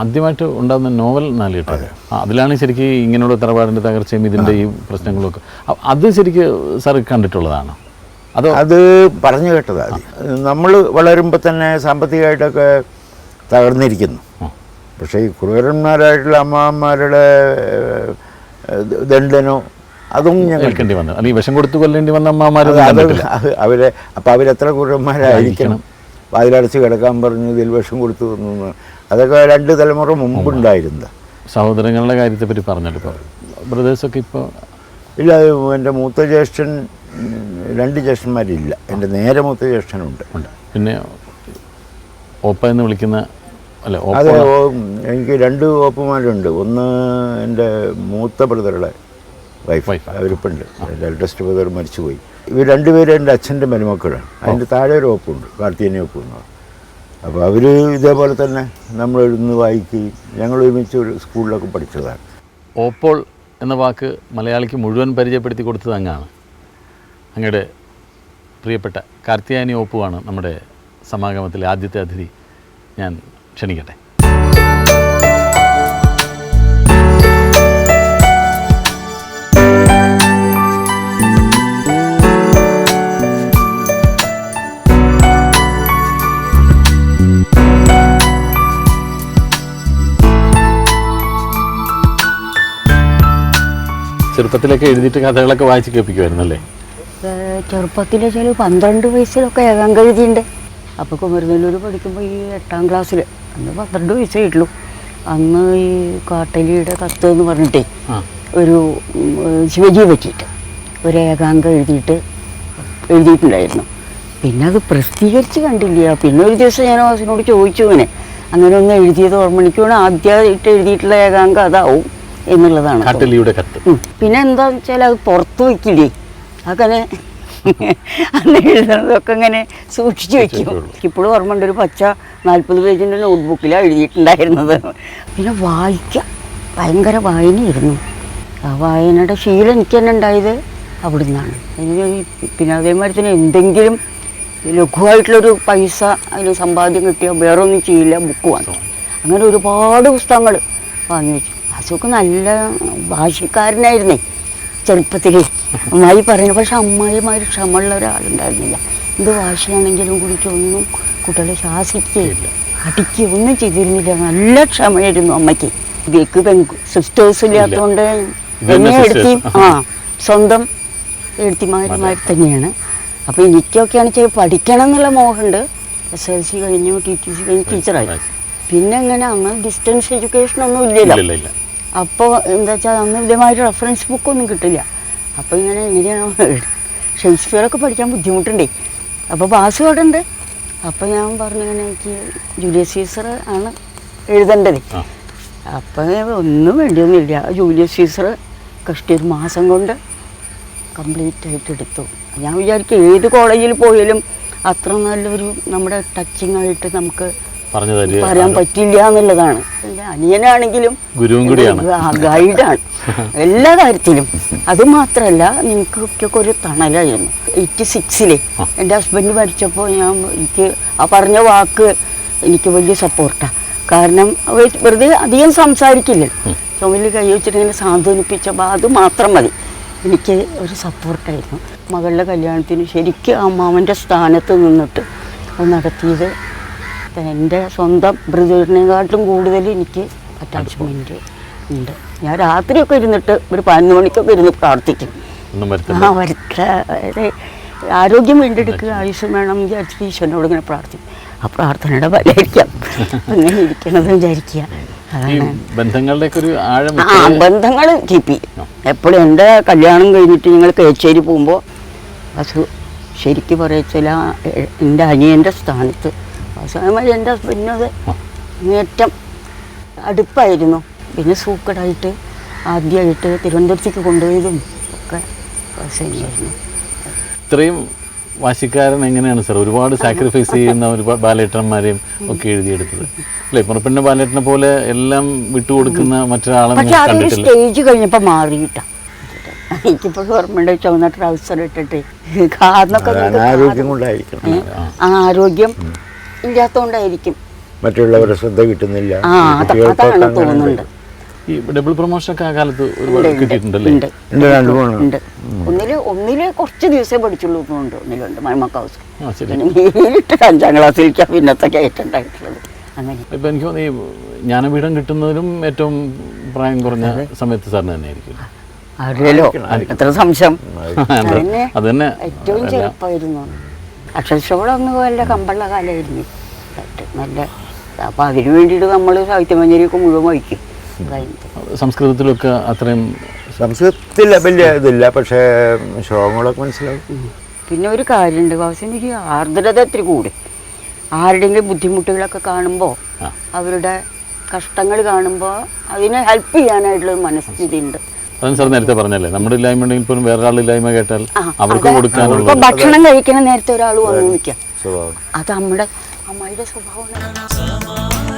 ആദ്യമായിട്ട് ഉണ്ടാകുന്ന നോവൽ നാലുകെട്ട് അതിലാണ് ശരിക്കും ഇങ്ങനെയുള്ള തറവാടിന്റെ തകർച്ചയും ഇതിന്റെ ഈ പ്രശ്നങ്ങളൊക്കെ അത് ശരിക്ക് സാർ കണ്ടിട്ടുള്ളതാണ്? അത്? അത് പറഞ്ഞു കേട്ടതാണ് നമ്മൾ വളരുമ്പോൾ തന്നെ സാമ്പത്തികമായിട്ടൊക്കെ തകർന്നിരിക്കുന്നു. പക്ഷേ ഈ ക്രൂരന്മാരായിട്ടുള്ള അമ്മമാരുടെ ദണ്ഡനോ അതും ഞങ്ങൾ വന്നു. വന്നത് അല്ലെങ്കിൽ വിഷം കൊടുത്ത് കൊല്ലേണ്ടി വന്ന അമ്മമാർ അവരെ അപ്പം അവരെത്ര ക്രൂരന്മാരായിരിക്കണം വാതിലടച്ച് കിടക്കാൻ പറഞ്ഞു ഇതിൽ വിഷം കൊടുത്തു തന്നു അതൊക്കെ രണ്ട് തലമുറ മുമ്പുണ്ടായിരുന്നത് സഹോദരങ്ങളുടെ കാര്യത്തെ പറ്റി പറഞ്ഞല്ലോ ഇപ്പോൾ ബ്രദേഴ്സൊക്കെ ഇപ്പോൾ ഇല്ല എന്റെ മൂത്ത ജ്യേഷ്ഠൻ രണ്ട് ജ്യേഷ്ഠന്മാരില്ല. എന്റെ നേരെ മൂത്ത ജ്യേഷ്ഠനുണ്ട്. ഉണ്ട്. പിന്നെ ഓപ്പ എന്ന് വിളിക്കുന്ന അല്ല അതെ എനിക്ക് രണ്ട് ഓപ്പന്മാരുണ്ട് ഒന്ന് എന്റെ മൂത്ത ബ്രദറുടെ വൈഫ്. അവരിപ്പുണ്ട്. എന്റെ എൽഡസ്റ്റ് ബ്രദർ മരിച്ചുപോയി. ഇവർ രണ്ടുപേരും എന്റെ അച്ഛന്റെ മരുമക്കളാണ്. അതിന്റെ താഴെ ഒരു ഓപ്പുണ്ട് കാർത്തിയനെ ഓപ്പ് എന്ന് അപ്പോൾ അവർ ഇതേപോലെ തന്നെ നമ്മൾ എഴുതുന്ന വായിക്കുകയും ഞങ്ങൾ ഒരുമിച്ച് ഒരു സ്കൂളിലൊക്കെ പഠിച്ചതാണ്. ഓപ്പോൾ എന്ന വാക്ക് മലയാളിക്ക് മുഴുവൻ പരിചയപ്പെടുത്തി കൊടുത്തത് അങ്ങാണ്. അങ്ങയുടെ പ്രിയപ്പെട്ട കാർത്തിയാനി ഓപ്പുവാണ് നമ്മുടെ സമാഗമത്തിലെ ആദ്യത്തെ അതിഥി ഞാൻ ക്ഷണിക്കട്ടെ. ചെറുപ്പത്തിലൊക്കെ എഴുതിയിട്ട് കഥകളൊക്കെ വായിച്ച് കേൾപ്പിക്കുമായിരുന്നു അല്ലേ? ചെറുപ്പത്തിൽ ചില പന്ത്രണ്ട് വയസ്സിലൊക്കെ ഏകാം കഴുതിയുണ്ട് അപ്പോൾ കുമരനെല്ലൂർ പഠിക്കുമ്പോൾ ഈ എട്ടാം ക്ലാസ്സിൽ അന്ന് പന്ത്രണ്ട് വയസ്സേ ഉള്ളൂ. അന്ന് ഈ കാട്ടലിയുടെ കത്ത് എന്ന് പറഞ്ഞിട്ടേ ഒരു ശിവജി ശിവജിയെ പറ്റിയിട്ട് ഒരു ഏകാംഗം എഴുതിയിട്ട് എഴുതിയിട്ടുണ്ടായിരുന്നു. പിന്നെ അത് പ്രസിദ്ധീകരിച്ച് കണ്ടില്ല. പിന്നെ ഒരു ദിവസം ഞാൻ ഹോസിനോട് ചോദിച്ചു ഇങ്ങനെ അങ്ങനെ ഒന്ന് എഴുതിയത് ഓർമ്മ എനിക്കാണ് ആദ്യമായിട്ട് എഴുതിയിട്ടുള്ള ഏകാംഗം അതാവും. എന്നുള്ളതാണ് കട്ടിലിയുടെ കത്ത് പിന്നെ എന്താ വെച്ചാൽ അത് പുറത്ത് വയ്ക്കില്ലേ? അങ്ങനെ അന്ന് എഴുതുന്നതൊക്കെ ഇങ്ങനെ സൂക്ഷിച്ചു വെക്കും ഇപ്പോഴും ഓർമ്മ ഉണ്ട് ഒരു പച്ച നാൽപ്പത് പേജിന്റെ നോട്ട്ബുക്കിലാണ് എഴുതിയിട്ടുണ്ടായിരുന്നത്. പിന്നെ വായിക്കാം. ഭയങ്കര വായനയായിരുന്നു. ആ വായനയുടെ ശീലം എനിക്ക് തന്നെ ഉണ്ടായത് അവിടെ നിന്നാണ് പിന്നെ അതേമാതിരി തന്നെ എന്തെങ്കിലും ലഘുവായിട്ടുള്ളൊരു പൈസ അതിൽ സമ്പാദ്യം കിട്ടിയാൽ വേറൊന്നും ചെയ്യില്ല ബുക്ക് വാങ്ങി. അങ്ങനെ ഒരുപാട് പുസ്തകങ്ങൾ വാങ്ങി വെച്ചു. അസുഖം നല്ല ഭാഷക്കാരനായിരുന്നേ ചെറുപ്പത്തിൽ അമ്മായി പറയുന്നത് പക്ഷെ അമ്മായിമാര് ക്ഷമമുള്ള ഒരാളുണ്ടായിരുന്നില്ല. എന്ത് ഭാഷയാണെങ്കിലും കുടിക്കൊന്നും കുട്ടികളെ ശാസിക്കുകയില്ല അടിക്കുക ഒന്നും ചെയ്തിരുന്നില്ല. നല്ല ക്ഷമയായിരുന്നു അമ്മയ്ക്ക്. ഇതേക്ക് പെൺ സിസ്റ്റേഴ്സ് ഇല്ലാത്തതുകൊണ്ട് എന്നെ. എടുത്തി ആ സ്വന്തം എഴുത്തിമാരുമാർ തന്നെയാണ്. അപ്പോൾ എനിക്കൊക്കെയാണ് ചെയ്ത് പഠിക്കണം എന്നുള്ള മോഹമുണ്ട്. എസ് എൽ സി കഴിഞ്ഞു ടി ടി സി കഴിഞ്ഞ് ടീച്ചറായി. പിന്നെ എങ്ങനെ? അന്ന് ഡിസ്റ്റൻസ് എഡ്യൂക്കേഷൻ ഒന്നും ഇല്ലല്ലോ. ഇല്ല ഇല്ല. അപ്പോൾ എന്താ വെച്ചാൽ അന്ന് ഇതേമാതിരി റെഫറൻസ് ബുക്കൊന്നും കിട്ടില്ല. അപ്പോൾ ഇങ്ങനെ എങ്ങനെയാണ് ഷേക്സ്പിയറൊക്കെ പഠിക്കാൻ ബുദ്ധിമുട്ടുണ്ടേ. അപ്പോൾ പാസ് ഉണ്ട്. അപ്പോൾ ഞാൻ പറഞ്ഞു ഇങ്ങനെ എനിക്ക് ജൂലിയസ് സീസർ ആണ് എഴുതേണ്ടത്. അപ്പോൾ അപ്പം ഒന്നും വേണ്ടിയൊന്നുമില്ല. ജൂലിയസ് സീസർ കഷ്ടി ഒരു മാസം കൊണ്ട് കംപ്ലീറ്റ് ആയിട്ട് എടുത്തു. ഞാൻ വിചാരിക്കും ഏത് കോളേജിൽ പോയാലും അത്ര നല്ലൊരു നമ്മുടെ ടച്ചിങ് ആയിട്ട് നമുക്ക് പറഞ്ഞു തരിക പറയാൻ പറ്റില്ല എന്നുള്ളതാണ്. അനിയനാണെങ്കിലും ഗുരുവും കൂടിയാണ്. ഗൈഡാണ്. എല്ലാ കാര്യത്തിലും. അത് മാത്രമല്ല നിങ്ങൾക്കൊക്കെ ഒരു തണലായിരുന്നു. എയ്റ്റി സിക്സിലെ എന്റെ ഹസ്ബൻഡ് മരിച്ചപ്പോൾ ഞാൻ എനിക്ക് ആ പറഞ്ഞ വാക്ക് എനിക്ക് വലിയ സപ്പോർട്ടാണ് കാരണം വെറുതെ അധികം സംസാരിക്കില്ല. ചുമലിൽ കൈ വെച്ചിട്ടിങ്ങനെ സാന്ത്വനിപ്പിച്ചപ്പോൾ അത് മാത്രം മതി. എനിക്ക് ഒരു സപ്പോർട്ടായിരുന്നു മകളുടെ കല്യാണത്തിന് ശരിക്കും അമ്മാവന്റെ സ്ഥാനത്ത് നിന്നിട്ട് അത് നടത്തിയത് എന്റെ സ്വന്തം ബ്രദറിനെക്കാട്ടിലും കൂടുതൽ എനിക്ക് അറ്റാച്ച്മെന്റ് ഉണ്ട്. ഞാൻ രാത്രിയൊക്കെ ഇരുന്നിട്ട് ഒരു പതിനൊന്ന് മണിക്കൊക്കെ ഇരുന്ന് പ്രാർത്ഥിക്കും. ആ വരുത്ത ആരോഗ്യം വീണ്ടെടുക്കുക ആയുസ് വേണം വിചാരിച്ചിട്ട് ഈശ്വരനോട് ഇങ്ങനെ പ്രാർത്ഥിക്കും. ആ പ്രാർത്ഥനയുടെ ഫലമായിരിക്കാം. അങ്ങനെ ഇരിക്കണമെന്ന് വിചാരിക്കുക. ആ ബന്ധങ്ങൾ കിപ്പി എപ്പോഴും എന്റെ കല്യാണം കഴിഞ്ഞിട്ട് ഞങ്ങൾ കേച്ചേരി പോകുമ്പോൾ അസു ശരിക്കും പറയച്ചാൽ എന്റെ അനിയന്റെ സ്ഥാനത്ത് അവസാനമായി എന്റെ ഹസ്ബൻഡിനത് അങ്ങേറ്റം അടുപ്പായിരുന്നു. പിന്നെ സൂക്കടായിട്ട് ആദ്യമായിട്ട് തിരുവനന്തപുരത്തേക്ക് കൊണ്ടുപോയതും ഒക്കെ തന്നെയായിരുന്നു ഇത്രയും വാശിക്കാരൻ എങ്ങനെയാണ് സാർ? ഒരുപാട് സാക്രിഫൈസ് ചെയ്യുന്ന ഒരുപാട് ബാലേട്ടന്മാരെയും ഒക്കെ എഴുതിയെടുത്തത്. അല്ലേ? പുറപ്പെണ്ണ ബാലേട്ടനെ പോലെ എല്ലാം വിട്ടുകൊടുക്കുന്ന മറ്റൊരാളെ സ്റ്റേജ് കഴിഞ്ഞപ്പോൾ മാറിയിട്ടാണ് എനിക്കിപ്പോൾ ഓർമ്മയുണ്ട് ചുവന്ന ട്രൗസർ ഇട്ടിട്ട്? ആ ആരോഗ്യം ഇല്ലാത്തതുകൊണ്ടായിരിക്കും മറ്റുള്ളവരുടെ ശ്രദ്ധ കിട്ടുന്നില്ല. കുട്ടികൾക്കൊക്കെ അങ്ങനെ ഉണ്ട്. തോന്നുന്നുണ്ട് ഈ ഡബിൾ പ്രൊമോഷനൊക്കെ ആ കാലത്ത് ഒരുപാട് കിട്ടിയിട്ടുണ്ടല്ലേ? ഉണ്ട് ഉണ്ട്. രണ്ട് മൂന്ന്. ഉണ്ട്. ഒന്നിൽ ഒന്നിൽ കുറച്ച് ദിവസമേ പഠിച്ചുള്ളൂ ഉണ്ട്. ഒന്നിലുണ്ട്. മരുമക്ക ഹൗസ് ആ ശരി. പിന്നെ നേരിട്ട് അഞ്ചാം ക്ലാസ്സിലേക്കാണ് പിന്നത്തെ കയറ്റുണ്ടായിട്ടുള്ളത് അങ്ങനെ. ഇപ്പൊ എനിക്ക് തോന്നുന്നു ഈ ജ്ഞാനപീഠം കിട്ടുന്നതിലും ഏറ്റവും പ്രായം കുറഞ്ഞ സമയത്ത് സാറിന് തന്നെ ആയിരിക്കും അറിയാലോ എത്ര സംശയം? അത് അതന്നെ അത് തന്നെ. ഏറ്റവും ചെറുപ്പമായിരുന്നു അക്ഷരശോളൊന്ന് നല്ല കമ്പുള്ള കാലമായിരുന്നു. നല്ല അപ്പം അതിനു വേണ്ടിയിട്ട് നമ്മൾ സാഹിത്യമഞ്ജരിയൊക്കെ മുഴുവൻ വഹിക്കും. സംസ്കൃതത്തിലൊക്കെ അത്രയും സംസ്കൃതത്തിൽ വലിയ ഇതില്ല പക്ഷേ ശ്ലോകങ്ങളൊക്കെ മനസ്സിലാവും. പിന്നെ ഒരു കാര്യമുണ്ട് വാസിന് ഒരു ആർദ്രത ഇത്തിരി കൂടി. ആരുടെയെങ്കിലും ബുദ്ധിമുട്ടുകളൊക്കെ കാണുമ്പോൾ അവരുടെ കഷ്ടങ്ങൾ കാണുമ്പോൾ അതിനെ ഹെൽപ്പ് ചെയ്യാനായിട്ടുള്ള മനസ്ഥിതി ഉണ്ട് അതാണ് സാർ നേരത്തെ പറഞ്ഞല്ലേ നമ്മുടെ ഇല്ലായ്മ ഉണ്ടെങ്കിൽ പോലും വേറെ ഇല്ലായ്മ കേട്ടാൽ അവർക്ക് കൊടുക്കാനുള്ള ഭക്ഷണം കഴിക്കണ നേരത്തെ ഒരാൾ വന്നു നിൽക്കാം അത് നമ്മുടെ അമ്മയുടെ സ്വഭാവമാണ്